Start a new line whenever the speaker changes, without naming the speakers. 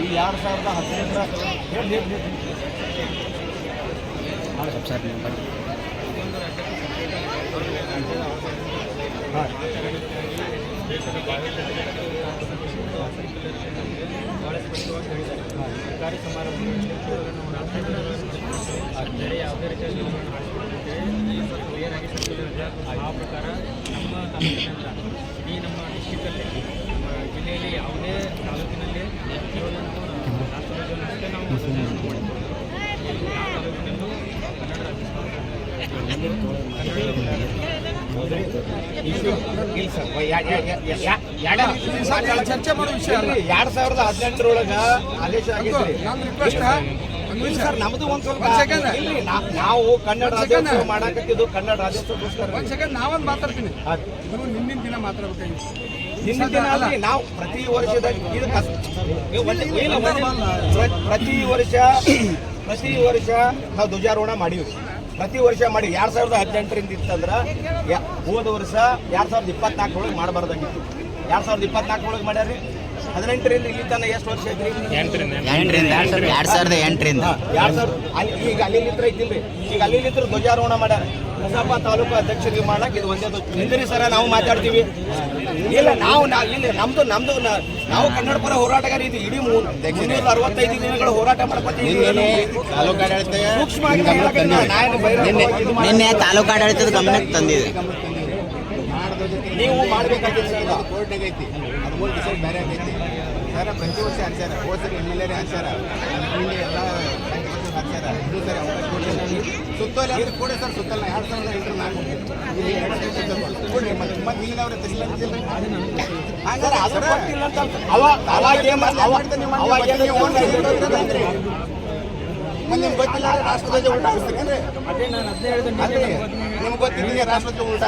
ಈ ಎರಡು ಸಾವಿರದ ಹದಿನೆಂಟರ ಹೇಳಿ ಹೇಳಿ ಹೇಳಿ
ಸರ್ ನೀವು ಬನ್ನಿ
ಹಾಂ
ಭಾಳ ಸ್ಪಷ್ಟವಾಗಿ ಹೇಳಿದ್ದಾರೆ ಸರ್ಕಾರಿ ಸಮಾರಂಭಗಳಲ್ಲಿ ಬೇರೆ ಯಾವುದೇ ರೀತಿಯಲ್ಲಿ ಇವುಗಳನ್ನು ಆರಿಸಿಕೊಂಡಿದ್ದೇವೆ ಈ ಸ್ವಲ್ಪ ಕ್ಲಿಯರಾಗಿ ಸರ್ಕ್ಯುಲರ್ ಇದೆ ಆ ಪ್ರಕಾರ ನಮ್ಮ ತಾಲೂಕಿನಲ್ಲ
ಚರ್ಚೆ ಮಾಡೋ ವಿಷಯ ಎರಡ್ ಸಾವಿರದ ಹದಿನೆಂಟರೊಳಗ ಆದೇಶ ನಮ್ದು ಒಂದ್ ಸ್ವಲ್ಪ ನಾವು ಕನ್ನಡ ರಾಜ್ಯೋತ್ಸವ ಮಾಡಾಕತ್ತಿದ್ದು ಕನ್ನಡ
ಒಂದ್ ಸೆಕೆಂಡ್ ಮಾತಾಡ್ತೀನಿ ನಿನ್ನಿನ ದಿನ ಮಾತಾಡ್ಬೇಕಾಗಿತ್ತು
ಹಿಂದಿನ ದಿನ ಅಲ್ಲಿ ನಾವು ಪ್ರತಿ ವರ್ಷದ ಪ್ರತಿ ವರ್ಷ ಪ್ರತಿ ವರ್ಷ ನಾವು ಧ್ವಜಾರೋಹಣ ಮಾಡೀವಿ ಪ್ರತಿ ವರ್ಷ ಮಾಡಿ ಎರಡ್ ಸಾವಿರದ ಹದಿನೆಂಟರಿಂದ ಇತ್ತಂದ್ರೆ ಹೋದ ವರ್ಷ ಎರಡ್ ಸಾವಿರದ ಇಪ್ಪತ್ನಾಲ್ಕರೊಳಗೆ ಮಾಡಬಾರ್ದಾಗಿತ್ತು. ಎರಡ್ ಸಾವಿರದ ಇಪ್ಪತ್ನಾಲ್ಕರೊಳಗೆ ಮಾಡ್ಯಾರ್ರಿ? ಹದಿನೆಂಟರಿಂದ ಇಲ್ಲಿ ತನಕ ಎಷ್ಟು ವರ್ಷ ಐತ್ರಿ
ಎಂಟರಿಂದ. ಎರಡು ಸಾವಿರದ ಎಂಟರಿಂದ.
ಎರಡ್ ಸಾವಿರದ ಅಲ್ಲಿ ಈಗ ಅಲ್ಲಿ ನಿಂತ್ರ ಐತಿಲ್ರಿ ಈಗ ಅಲ್ಲಿ ನಿಂತ್ರ ಧ್ವಜಾರೋಹಣ ಮಾಡ್ಯಾರ. ಕಸಾಪ ತಾಲೂಕು ಅಧ್ಯಕ್ಷರಿಗೆ ಮಾಡಕ್ ಇದು ಒಂದೇ ಧ್ವಜ. ನಿಂದ್ರಿ ಸರ ನಾವು ಮಾತಾಡ್ತೀವಿ. ಇಲ್ಲ ನಾವು ನಾ- ಇಲ್ಲಿ ನಮ್ದು ನಮ್ದು ನಾವು ಕನ್ನಡ ಪರ ಹೋರಾಟಗಾರ ಇದು ಇಡೀ ಮುನ್ನೂರ ಅರವತ್ತೈದು ದಿನಗಳ ಹೋರಾಟ ಮಾಡ್ಕೊತೀವಿ ಸೂಕ್ಷ್ಮ.
ನಿನ್ನೆ ತಾಲೂಕು ಆಡಳಿತದ ಗಮನಕ್ಕೆ ತಂದಿದೆ.
ನೀವು ಮಾಡಬೇಕಾಗಿತ್ತು ಸರ್ ಇದು.
ಕೋರ್ಟ್ನಾಗ ಐತಿ. ಅದು ಮೂರು ಡಿಸೈಡ್ ಬೇರೆ ಆಗೈತಿ. ಸರ್ ಪ್ರತಿ ವರ್ಷ ಹಚ್ಚಾರ ಹೋದ ಸರಿ ಎಂ ಎಲ್ ಎ ಹಚ್ಚಾರ ಇಲ್ಲಿ ಎಲ್ಲ ಇದು ಸರ್ ಅವಕಾಶ ಕೊಡಲಿಲ್ಲ ಸುತ್ತೋಲೆ ಅಂದ್ರೆ ಕೂಡ ಸರ್ ಸುತ್ತಲ್ಲ ಎರಡು ಸಾವಿರದ ಎಂಟು ನಾಲ್ಕು. ಕೊಡ್ರಿ ಮತ್ತೆ
ಅದು ಏನು ಅಂತ ಅವ- ಅವಾಗ ಏನ್ ಮಾಡ್- ಅವ- ಅವಾಗ ಏನ್
ಮತ್ತೆ ನಿಮ್ಗೆ ಗೊತ್ತಿಲ್ಲ ಅಂದ್ರೆ ರಾಷ್ಟ್ರಧ್ವಜ ಉಲ್ಟಾ ಹಾರಿಸ್ತೀರೇನ್ರಿ? ಅಲ್ರಿ, ನಿಮ್ಗೆ ಗೊತ್ತಿಲ್ಲ. ರಾಷ್ಟ್ರಧ್ವಜ ಉಲ್ಟಾ